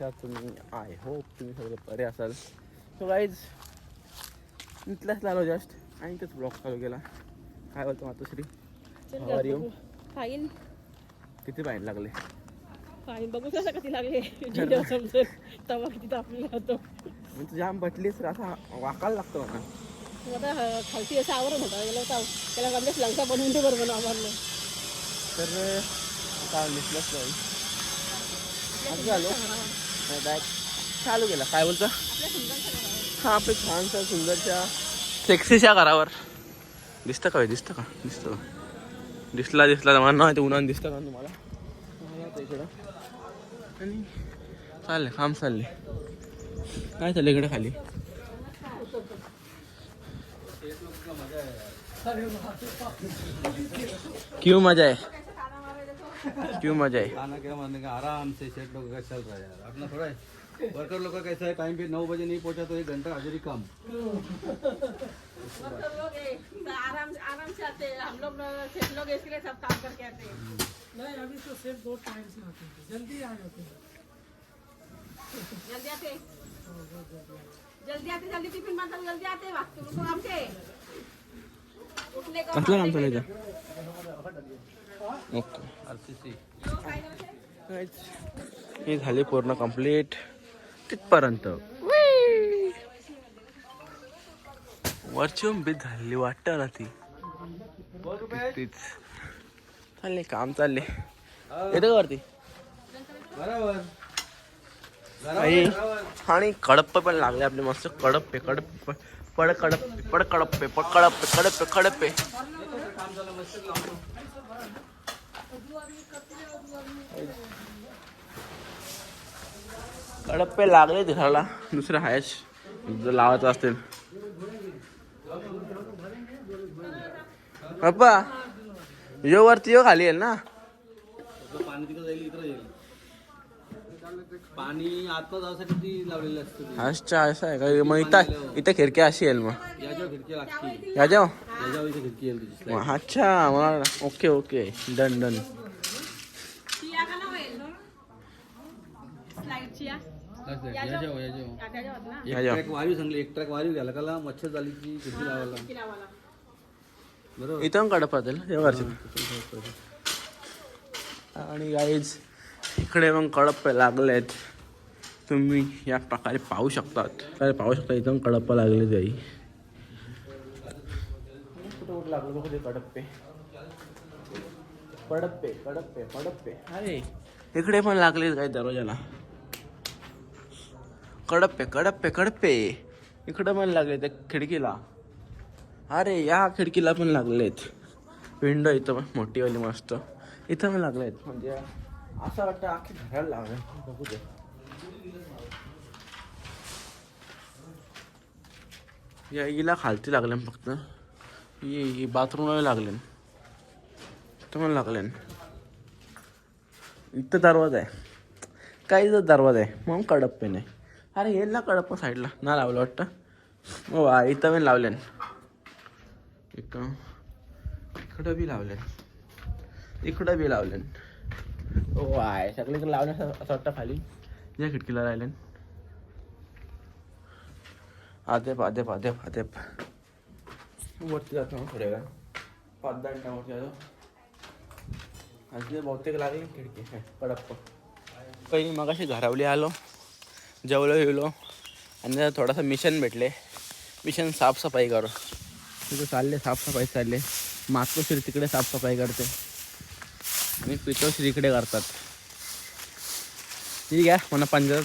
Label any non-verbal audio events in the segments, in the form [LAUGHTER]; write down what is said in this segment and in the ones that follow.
कशा तुम्ही I hope तुम्ही सगळे बरे असाल. सो गाईज इथल्याच आलो जस्ट आणि इथंच ब्लॉग चालू केला. काय बोलतो मातोश्री? you? बघू. फाईन किती पाहिजे लागले? फाईन बघू कसं किती लागले [LAUGHS] तवा किती तापलेला होतो. म्हणजे जाम बटलीस असा वाकायला लागतो मग आता खालती असं आवरण होता. त्याला त्याला कमलेच लंका बनवून दे बरोबर आम्हाला तर काय दिसलंच नाही झालो. डायरेक्ट चालू केला. काय बोलतो? हा आपल्या छानशा सुंदरच्या सेक्सीच्या घरावर. दिसतं का हे? दिसतं का? दिसतं का दिसला दिसला. तर मला नाही ते उन्हान दिसतं का तुम्हाला? इकडं. आणि चालले काम चालले काय चाललं इकडे खाली? क्यों मजा आहे. क्यों मज़ा आहे खाना क्या मारने का? आराम से सेट लोगों का चल रहा है यार। अपना थोड़ा है वर्कर लोग का कैसा है? टाइम पे नौ बजे नहीं पहुँचा तो एक घंटा हाजिरी कम। आराम आराम से आते हम लोग लोग इसके लिए सब काम करके आते हैं। नहीं अभी तो सिर्फ़ दो टाइम से आते हैं। जल्दी आ जाते हैं जल्दी आते जल्दी आते जल्दी टिफ़िन मारतात जल्दी आते वागते लोक आमचे उठने का ओके. हे झाले पूर्ण कंप्लीट तिथपर्यंत. वरची बीत झाली वाटतं ना ती. तीच चालले काम चालले. येतं का वरती? आणि कडप्प पण लागले आपले मस्त. कडप्पे कडप्पे पड कडप्पे पड कडप्पे पड कडप्पे कडप्पे कडप्पे. कडप्पे लागले दिसायला दुसरं जर लावायचं असतील पप्पा यो वरती यो खाली येईल ना? पाणी तिकडे जाईल इकडे येईल पाणी आतनं जाण्यासाठी ती लावलेली असते ती. अच्छा असं आहे का? मग इथं इथं खिडकी अशी येईल मग. याच्यावर खिडकी लागते या अच्छा मला ओके ओके डन डन वायू सांगली एक ट्रॅक वायू घ्यायला का मच्छर झाली की खिडकी लावायला किलावाला बरोबर इथं कडप वर्षी आणि गाईज इकडे मग कडप्प लागलेत तुम्ही या प्रकारे पाहू शकतात काय पाहू शकता इथं कडप्प लागले जाई लागलं बघू ते कडप्पे. कडप्पे कडप्पे कडप्पे. अरे. इकडे पण लागले काही दरवाजाला? कडप्पे कडप्पे कडप्पे. इकडे पण लागले त्या खिडकीला. अरे या खिडकीला पण लागलेत. विंडो इथं पण मोठीवाली मस्त. इथं पण लागलेत. म्हणजे असं वाटतं आखी घराला लागले. बघू दे. या हिला खालती लागले फक्त. ये ही बाथरूमला लागले इथं पण लागले इथं दरवाजा आहे. काहीच दरवाजा आहे? मग कडप्पे नाही अरे येईल ना कडप्पा साईडला ना लावलं वाटतं. हो वा इथं पण लावले इकडं इकडं बी लावले इकडं बी लावले ओ आहे हो, सगळीकडे लावले असं असं वाटतं खाली. या खिडकीला राहिले आदेप आदेप आदेप आदेप. वरती जातो मग थोड्या वेळा पाच दहा मिनिटावरती जातो आणि बहुतेक लागेल खिडकी. कडप्प काही मग अशी घरावली आलो जेवलो येलो आणि थोडासा मिशन भेटले. मिशन साफसफाई करो तिथे चालले साफसफाई चालले. मातोश्री तिकडे साफसफाई करते. आणि पितोश्री इकडे करतात. ठीक आहे म्हणा पंजाब.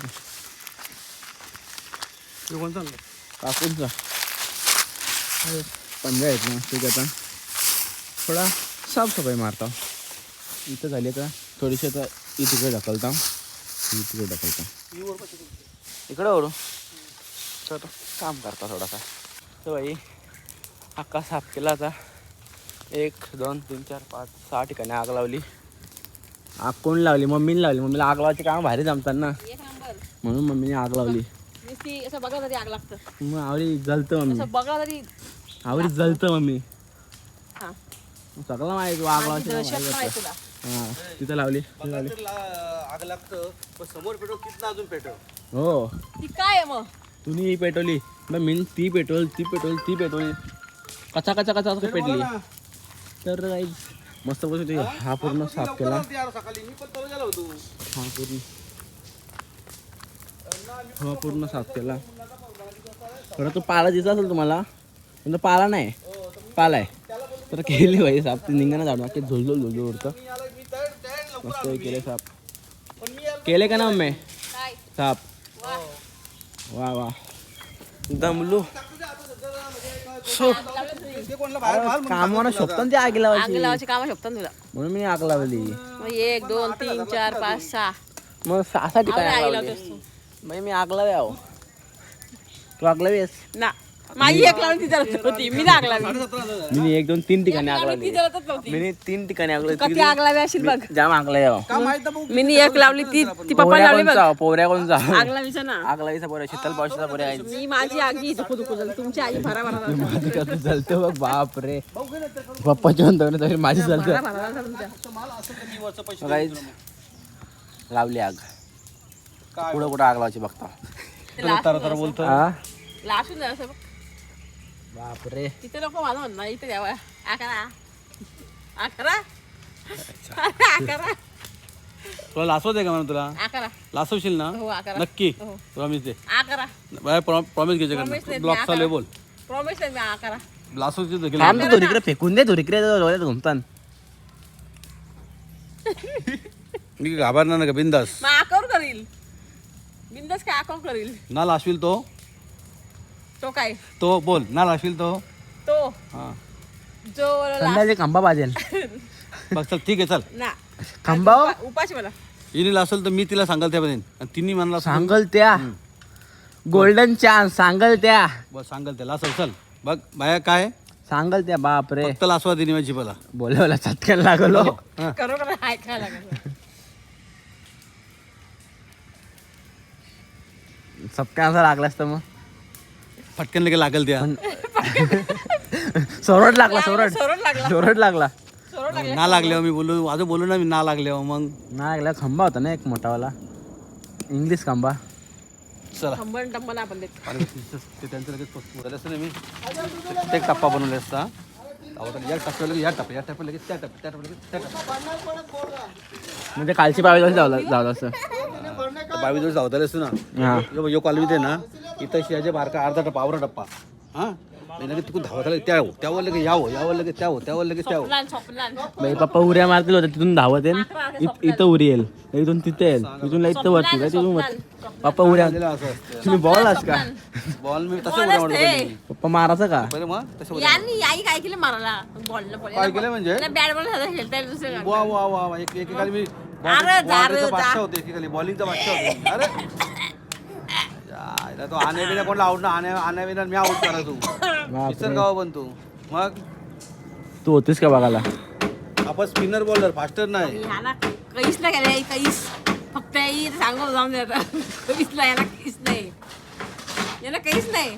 कोणता काकूंचा. पंजा आहेत ना आता. थोडा साफसफाई मारता. इथं झाली आता थोडीशी आता ही तिकडे ढकलता. ही तिकडे ढकलता. इकडे ओढू तर काम करता थोडासा. तर बाई अक्का साफ केला आता. एक दोन तीन चार पाच सहा ठिकाणी आग लावली. आग कोण लावली? मम्मीने लावली. मम्मीला आग लावायचे काम भारी जमतात ना. म्हणून मम्मीने आग लावली. बघा तरी आग लागतं. मग आवडी जलतं मम्मी. बघा तरी आवडी जलतं मम्मी. हा. सगळं माहिती तुला. हा तिथं लावली. तिथं लावली बघा तर ला- आग लागतं पण समोर अजून पेट्रोल? हो. ती काय आहे मग? तुम्ही ही पेट्रोली मग मी ती पेट्रोल ती पेट्रोल ती पेट्रोल. कचा कचा कचा कसा पेटली. तर काही मस्त बसून हा? पूर्ण साफ केला. सकाळी. मी पण तळजाला होतो. हा पूर्ण. हा पूर्ण साफ केला. खरं तो पाला दिसला असेल तुम्हाला? तो पाला नाही. पाला आहे. तर केली पाहिजे साफ ते निघाना जाणं की झुलझुल झुलझुल उडतं. मस्त केले साफ केले का ना मम्मी? काय साफ वा वा. दमलू. कामावर शोभतात ते आगी आग लावायची लावायची कामं शकतात तुला. म्हणून मी आग लावली. मग एक दोन तीन चार पाच सहा. मग सहा सहा ठिकाणी आग लावली? मग मी आग लावे आहो. तू आग लावीस? ना. माझी एक लावून ती जळत होती. मी आग लावली. मी एक दोन तीन ठिकाणी आग ती लावली जळतच नव्हती. मी तीन ठिकाणी आग कधी लावली आग लावी असेल बघ. जाम आग लावे मी एक लावली ती ती पप्पा लावली बघ. पोऱ्या कोणचा आग लावीच ना. आग लावीचा पोऱ्या शीतल पावशीचा पोऱ्या आहे. मी माझी आगी दुखू दुखू झाली. तुमची आई भरा भरा झाली. माझी कसं चालतं बघ? बाप रे पप्पाची म्हणतो तरी माझी चालतं लावली आग. कुठं कुठं आग लावायची बघता. तर बोलतो हा लास्ट होऊन जायचं बघ. बाप रे तिथे नको माझं म्हणणं इथे द्यावा अकरा. अकरा. [LAUGHS] अकरा. तुला लासवत आहे का म्हणून तुला? अकरा. लासवशील ना? हो अकरा. नक्की. हो. प्रॉमिस दे. अकरा. बाय प्रॉमिस घ्यायचे Promise का ब्लॉक नाही, चालू. बोल. प्रॉमिस आहे मी अकरा. लासवची देखील थांब तू धुरीकडे फेकून दे धुरीकडे डोळ्यात घुमतान. मी घाबरणार नाही का बिंदास? मग आकावर करील. बिंदास काय आकावर करील? ना लासवील तो. तो काय? तो बोल ना लासवील तो. तो? हा. जो ला- संध्याचे खंबा बाजेल. बघ चल ठीक आहे चल. ना. खंबा? हो? उपा- उपाशी मला हिने लासल तर मी तिला सांगाल त्यापर्यंत आणि तिने म्हणला सांगल त्या. गोल्डन चान्स सांगल त्या. बस सांगाल त्या लासल चल. बघ बाया काय? सांगल त्या बाप रे फक्त लासवा दिली माझी मला बोलवला चटक्याला लागलो. [LAUGHS] ऐकायला लागलं. सबका असा लागला असतं मग. फटकन लगे लागल त्या. [LAUGHS] सोरड लागला सोरड. लागला. सोरड लागला. लागला. ना लागल्यावर मी बोलू अजून बोलू ना मी ना लागल्यावर मग. नाही लागला खंबा होता ना एक मोठावाला. इंग्लिश खंबा चला. ते- त्यांचं लगेच असतं ना मी. ते एक टप्पा बनवले असता या टप्प्याला लगेच या टप्प्या या टप्प्या लगेच त्या टप्प्या त्या टप्प्या लगेच त्या टप्प्या म्हणजे कालची पावी जावलं जावलं असं. बावीस धावताले असतो ना. हा. यो यो कॉलनीत आहे ना. इथं शियाचे बारका अर्धा टप्पा आवरा टप्पा हां? मी लगेच तिकडून धावत आले. त्या त्यावर लगेच यावं यावर लगेच त्यावं त्यावर लगेच स्वप्नान बाई पप्पा उऱ्या मारतील होत्या तिथून धावत येईल. इत- इथं उरी येईल. इथून तिथे येईल. इथून इथं वरती का तिथून वरती. पप्पा उऱ्या. दिलं असं असतं. तुम्ही बॉल आस का? बॉल मी तसं उड्या मारतो. पप्पा मारायचं का? पहिले मग तसं उड्या यांनी आई काय केलं मारायला? बॉलनं काय पडले केलं म्हणजे? बॅट बॉल साधा खेळता येईल दुसऱ्या वा वा वा वा. एक एकेकाली मी अरे, बॉलिंगचा बादशाह होते एकेकाली बॉलिंगचा बादशाह होते. अरे यायला तो आण्या बिण्या कोणाला आउट ना आण्या आण्या बिण्या मी आउट करा तू. बापरे. विसर गाव पण तू. मग? तू होतीस का बघायला? आपण स्पिनर बॉलर फास्टर नाही. ह्याला काहीच नाही केलं काहीच. फक्त आई सांगू जाऊन दे आता. काहीच नाही याला काहीच नाही. याला काहीच नाही.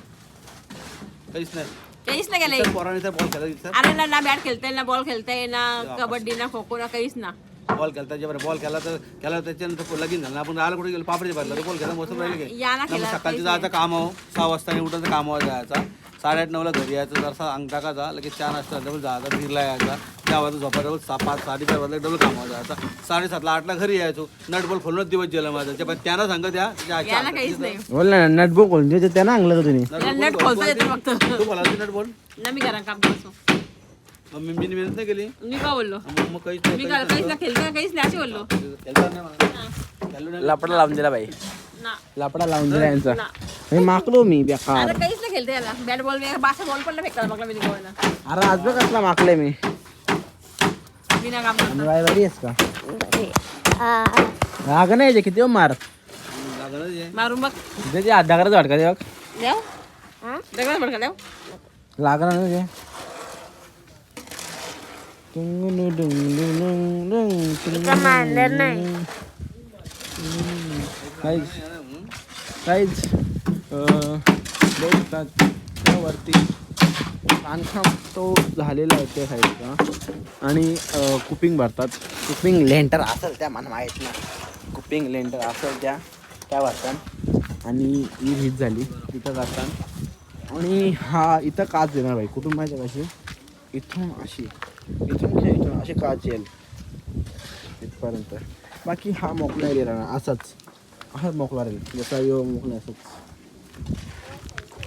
काहीच नाही. काहीच नाही केलंय. पोराणीचा बॉल खेळायचा अरे ना ना बॅट खेळता येईल ना बॉल खेळता येईल ना कबड्डी ना खो खो ना काहीच ना. बॉल खेळता जेव्हा बॉल खेळला तर केला त्याच्यानंतर लगीन झालं. आपण राहिला कुठे गेलो? पापडी भरला बॉल खेळा मस्त राहिले सकाळची जायचं काम हो. सहा वाजता आणि उठायचं कामावर जायचा. साडेआठ नऊला घरी यायचं जरसा अंग टाकायचा लगेच चार वाजता डबल जायचा फिरला यायचा. त्या वाजता झोपा डबल सहा पाच साडेचार वाजता डबल कामावर जायचा. साडेसातला आठला घरी यायचो. नट बॉल खोलूनच दिवस गेला माझा. पण त्यांना सांगत या बोल ना नटबुक कोणते त्यांना आणलं तुम्ही? नट बॉल तू बोला नट बॉल ना मी घरा काम करतो. मग मी मी मेहनत नाही केली मी का बोललो मग मग काहीच नाही मी घरा काहीच ना खेळते काहीच नाही असे बोललो खेळता नाही मला. खेळलो नाही. लापडा लावून दिला बाई ना। लापडा लावून दिला यांचा ना। मी माकलो मी बेकार। अरे काहीच नाही खेळते याला बॅट बॉल बासा बॉल पण नाही फेकायला बघला मी गोवायला अरे आज बघ कसला माकले मी। बिना काम करता। बाई बरी आहेस का राग नाही याचे किती हो मार? लागलं जे. मारून बघ हात डाकराचं वाटका ते बघ देव दगडात भडका। देव लागणार ना ते टुंगुनु डुंगुनु डुंग, काहीच काहीच अं, त्यावरती बांधकाम तो झालेला आहे त्या साईडचा आणि कुपिंग भरतात कुपिंग लेंटर असेल त्या मला माहीत ना कुपिंग लेंटर असेल त्या त्या भरतात आणि ही हीच झाली तिथं जातात आणि हा इथं काच देणार भाई कुटुंबाच्या कशी इथून अशी इथून इथून अशी काच येईल. इथपर्यंत. बाकी हा मोकळा नाही राहणार असाच. असाच मोकळा राहील जसा यो मोकळा असंच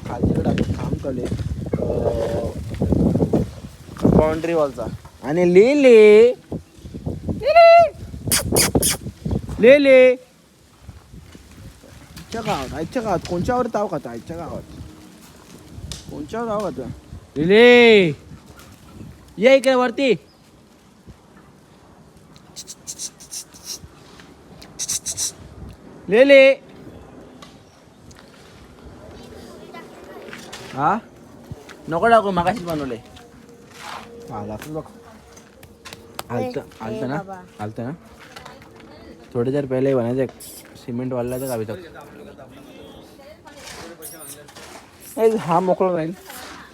खालच्याकडे आपण काम करले बाउंड्री वॉलचा आणि ले ले ले ले आजच्या गावात आजच्या गावात. कोणच्यावर ताव खाता? आजच्या गावात. कोणच्यावर ताव खाता? ले ये इकडे वरती. ले ले हा? नको टाकू मागाशीच बनवले. आला बघ. आलतं आलतं ना? आलतं ना? थोडे देर पहिले बनायचं सिमेंट वाढला तर अभी तक हा मोकळा राहील.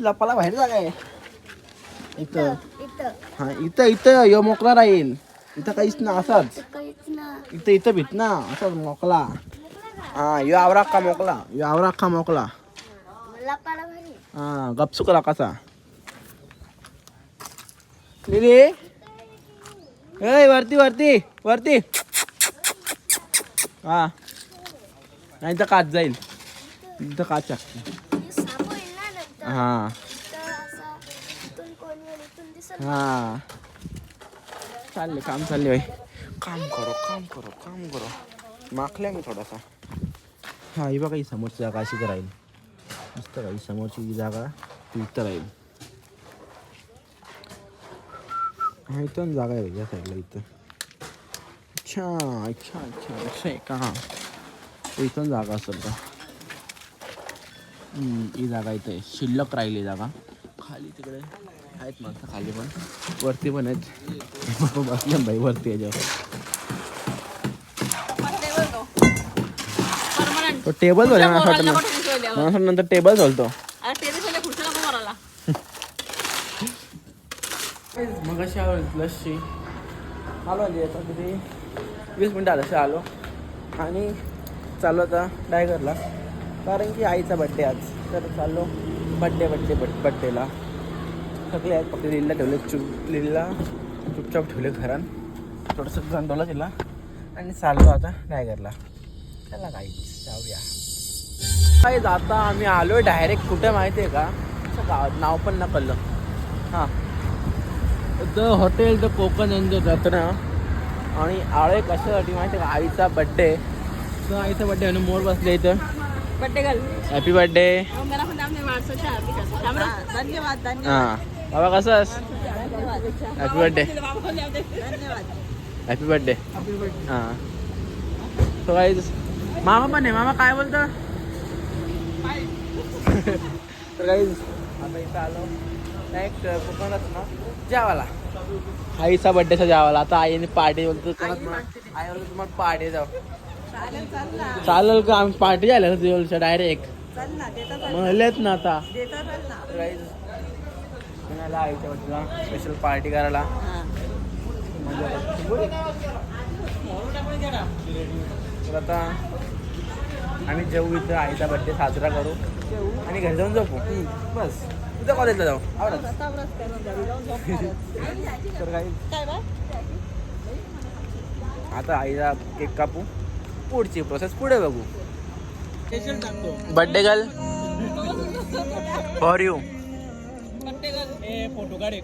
लपाला बाहेर जागा आहे. इथं. हा इथं इथं यो मोकळा राहील. इथं काहीच ना असाच. इथं इथं भीत ना असाच मोकला हा यो आवरा अख्खा मोकला यो आवरा अख्खा मोकला हा गपचुकला कसा. लिली ए वरती वरती वरती. हा. नाही तर काच जाईल. इथं काच हा. हा. चालले काम चालले भाई काम करो काम करो काम करो. माखल्या मी थोडासा. हा ही बघा ही समोरची जागा अशीच राहील. मस्त राहील समोरची ही जागा ती इथं राहील. हा इथं जागा आहे या साईडला इथं. अच्छा अच्छा अच्छा असं आहे का? इथून जागा असेल का ही जागा इथे आहे. शिल्लक राहिली जागा. खाली तिकडे. आहेत माणसं खाली पण. वरती पण आहेत. बसल्या बाई वरती याच्यावर तो टेबल झाला ना असं वाटतं. मला नंतर टेबल झालतो मग अशी आलो लसची आलो आली आता किती? वीस मिनटं आलं आलो. आणि चाललो आता डायगरला कारण की आईचा बड्डे आज. तर चाललो. बड्डे बड्डे बड बड्डेला सगळे आहेत. फक्त लिलीला ठेवले चुप लिलीला चुपचाप ठेवले घरात. थोडंसं जंडवला तिला. आणि चाललो आता डायगरला चला काही जाऊया. काय आता आम्ही आलोय डायरेक्ट कुठे माहिती आहे का गावात नाव पण न कळलं हां the hotel the Konkan angel Ratna आणि आळे कशासाठी माहिती आहे का? आईचा बड्डे तर आईचा बड्डे आणि मोर बसले इथं. Birthday happy birthday. धन्यवाद धन्यवाद. हां. बाबा कसं आहेस? हॅपी धन्यवाद हॅपी बड्डे हां. तो काही मामा पण आहे. मामा काय बोलतो? तर काही आता इथं आलो. डायरेक्ट कोकणात ना जेवायला. आईचा बड्डेचा जेवायला. आता आईने पार्टी बोलतो आई बोलतो तुम्हाला पार्टी जाऊ. चालेल का? आम्ही पार्टी झाल्या तुझ्या डायरेक्ट. म्हणलेत ना आता. कोणाला आईच्या बड्डेला स्पेशल पार्टी करायला. तर आता आम्ही जेऊ इथं आईचा बड्डे साजरा करू. आणि घरी जाऊन झोपू. बस. उद्या कॉलेजला जाऊ. आवडत तर काही आता आईला केक कापू. पुढची प्रोसेस पुढे बघू. Birthday girl for you photo काढ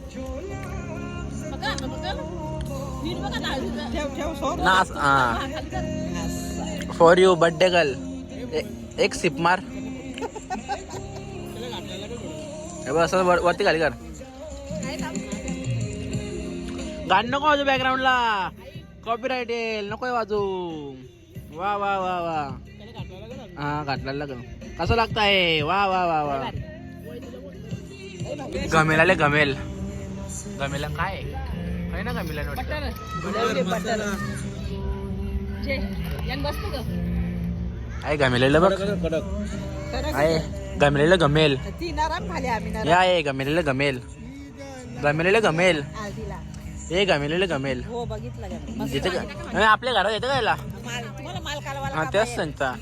हां. फॉर यू बड्डे गर्ल एक सिप मार. असं वर- वरती खाली कर. गाणं नको वाजू बॅकग्राऊंडला कॉपीराईट येईल नको वाजू वा वा वा वा. हा घातला लागल कसं लागत आहे वा वा वा. वा गमेल आले गमेल. गमेला काय? आहे ना गमेला? आहे गमेलेलं बघ. आहे. गमेलेलं गमेल. ती नरम खाली आम्ही नरम. या आहे गमेलेलं गमेल. गमेलेलं गमेल. हे गमेल. गमेल हो का नाही, आपल्या घरात येतं कालवायला हा तेच? त्यांचा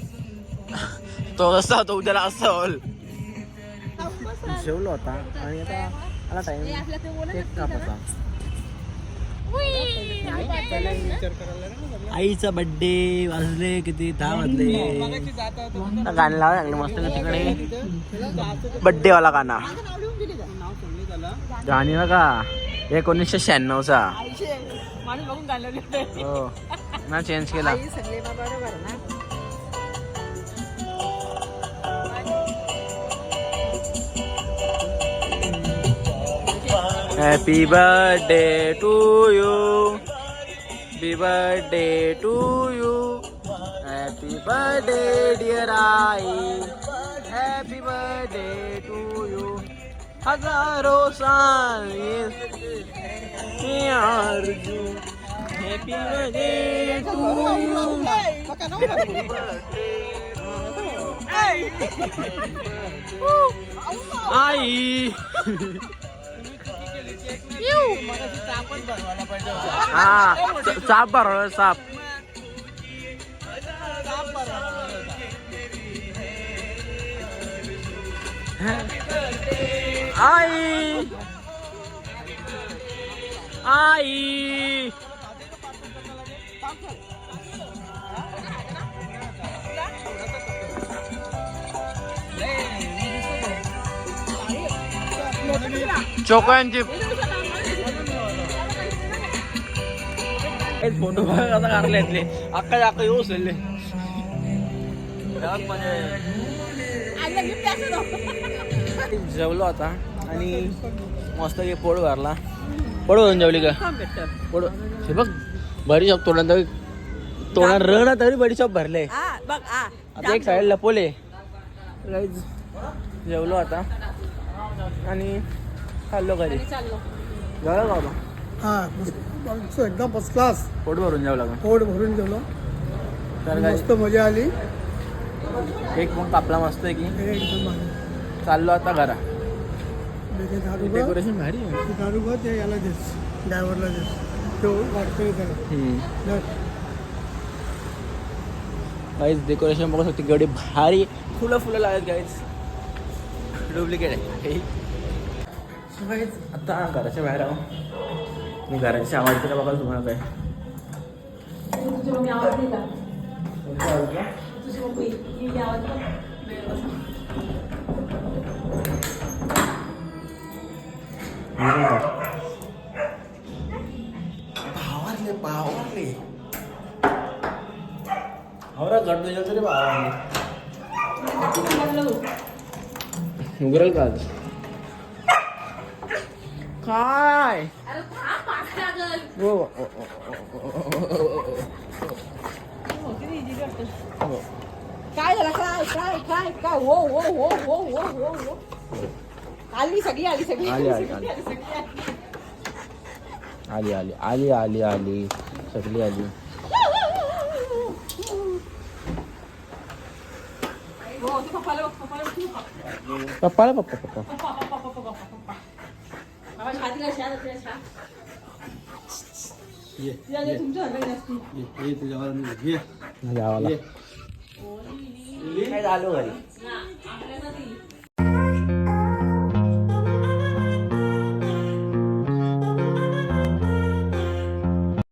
[LAUGHS] तो कसा तो उद्याला असं होल जेवलो होता आणि आता आला टाइम हे केक कापायचा. आईचा बर्थडे वाजले किती? दहा वाजले. गाणं लावा लागले मस्त तिकडे. बर्थडे वाला गाणं? गाणी बघा. एकोणीसशे शहाण्णवचा हो. ना चेंज केला. आई सगळे बा बरोबर ना happy birthday to you happy birthday to you happy birthday dear I happy birthday to you हजारो साल अर्जू हॅपी बर्थडे टू यू आई हा साप भरवला साप. आई. आई. चोकांची फोटो आता काढले इथले अक्का अक्का येऊ सल्ले आईला gift असं नको. जेवलो आता आणि मस्त की पोड भरला. पोड भरून जेवली का. पोड हे बघ बडी शॉप तोडा तरी तोडा रह तरी बडी शॉप भरले. आता एक साईड लपवले जेवलो आता. आणि खाल्लो घरी का बाबा. हा एकदम फर्स्ट क्लास पोट भरून जेवला का पोट भरून गेलो. तर काय? मस्त मजा आली. केक मग कापला मस्त आहे की? एकदम. चाललो आता घरा. डेकोरेशन भारी आहे. दारू बघ, ते याला देस ड्रायव्हरला देस तो वाटतोय त्याला. गाईज डेकोरेशन बघू शकते गडी भारी फुलं फुलं लागत गाईज डुप्लिकेट आहे. आता घराच्या बाहेर आहो. मी घराची आवाज तिला बघा तुम्हाला काय दिला का? दिला. भावारले भावारले आवरा गड तुझ्या तरी भावारले [LAUGHS] उघडल का? काय अरे थांब, पाच लागल. हो हो, हो, हो, हो, किती easy वाटतं. हो. काय झालं काय काय काय काय हो हो हो हो हो हो हो आली सगळी आली सगळी आली, आली, सगळी आली. सगळी आली. आली आली आली आली आली सगळी आली हो ते पप्पाला बघ पप्पाला बघ, तू पप्पा. पप्पाला पप्पा तुझ्या ये. गावाला. ये. काय झालो घरी ना आपल्याला ती